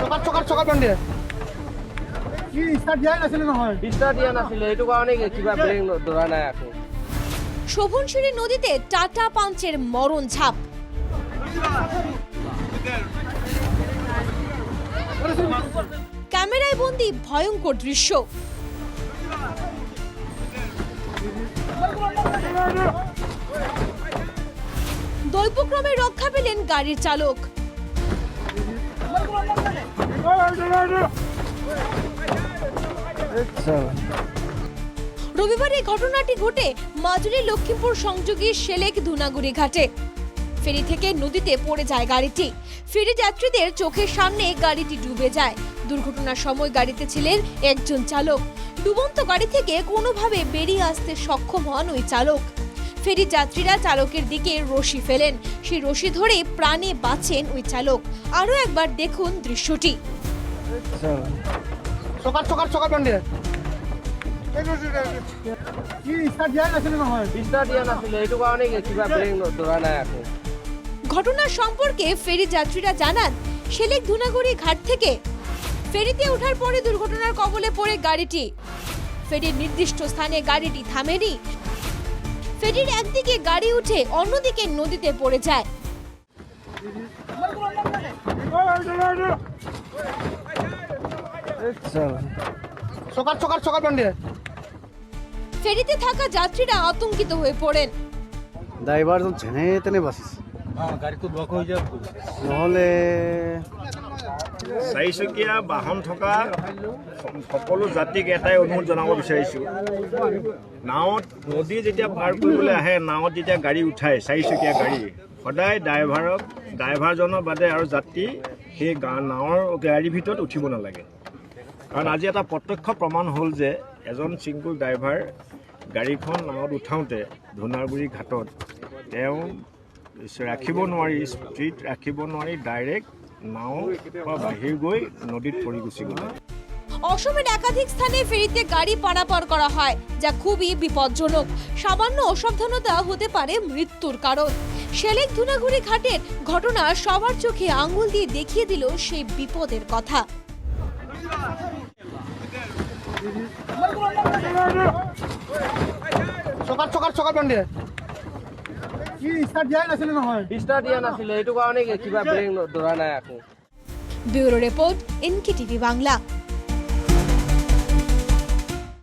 চকাত চকাত চকাত বান্ধে কি ষ্টাৰ্ট দিয়াই নাছিলে নহয়? ডিস্টার্ব দিয়া নাছিলে? সেইটো কাৰণে কিবা ব্ৰেক ধৰা নাই আকৌ। শোভনশিরি নদীতে টাটা পাঞ্চের মরণ ঝাপ। ক্যামেরায় বন্দি ভয়ঙ্কর দৃশ্য। দৈবক্রমে রক্ষা পেলেন গাড়ির চালক। রবিবার এই ঘটনাটি ঘটে মাজুলি লক্ষ্মীপুর সংযোগী সেলেক ধুনাগুড়ি ঘাটে। ফেরি থেকে নদীতে পড়ে যায় গাড়িটি। ফেরি যাত্রীদের চোখের সামনে গাড়িটি ডুবে যায়। দুর্ঘটনার সময় গাড়িতে ছিলেন একজন চালক। ডুবন্ত গাড়ি থেকে কোনোভাবে বেরিয়ে আসতে সক্ষম হন ওই চালক। ফেরি যাত্রীরা চালকের দিকে রশি ফেলেন। সেই রশি ধরে প্রাণে বাঁচেন ওই চালক। আরও একবার দেখুন দৃশ্যটি। ঘটনার সম্পর্কে ফেরি যাত্রীরা জানান শেলেক ধুনাগুড়ি ঘাট থেকে ফেরিতে ওঠার পরে দুর্ঘটনার কবলে পড়ে গাড়িটি। ফেরির নির্দিষ্ট স্থানে গাড়িটি থামেনি। ফেরির একদিকে গাড়ি উঠে অন্যদিকে নদীতে পড়ে যায়। ফেরিতে থাকা যাত্রীরা আতঙ্কিত হয়ে পড়েন। ড্ৰাইভাৰজন যেনে তেনে বাচিছে নহ'লে চাৰিচকীয়া বাহন থকা সকলো জাতিক এটাই অনুৰোধ জনাব বিচাৰিছোঁ। নাৱত নদী যেতিয়া পাৰ কৰিবলৈ আহে নাৱত যেতিয়া গাড়ী উঠায় চাৰিচকীয়া গাড়ী সদায় ড্ৰাইভাৰক ড্ৰাইভাৰজনৰ বাদে আৰু যাত্ৰী সেই নাৱৰ গাড়ীৰ ভিতৰত উঠিব নালাগে। কাৰণ আজি এটা প্ৰত্যক্ষ প্ৰমাণ হ'ল যে এজন ছিংগুল ড্ৰাইভাৰ গাড়ীখন নাৱত উঠাওঁতে ধূনাগুৰি ঘাটত তেওঁ ৰাখিব নোৱাৰি স্পীড ৰাখিব নোৱাৰি ডাইৰেক্ট নাও পৰা বাহিৰ গৈ নদীত পৰি গুচি গ'ল। অসমের একাধিক স্থানে ফেরিতে গাড়ি পারাপার করা হয় যা খুবই বিপজ্জনক। সামান্য অসাবধানতা হতে পারে মৃত্যুর কারণ। শেলেক ধুনাগুড়ি ঘাটের ঘটনা সবার চোখে আঙুল দিয়ে দেখিয়ে দিল সেই বিপদের কথা। চকাত চকাত বান্ধে কি ষ্টাৰ্ট দিয়া নাছিলে নহয়? ডিস্টার্ব দিয়া নাছিলে সেইটো কাৰণে কিবা ব্ৰেক ধৰা নাই আকৌ। Bureau report NK TV Bangla.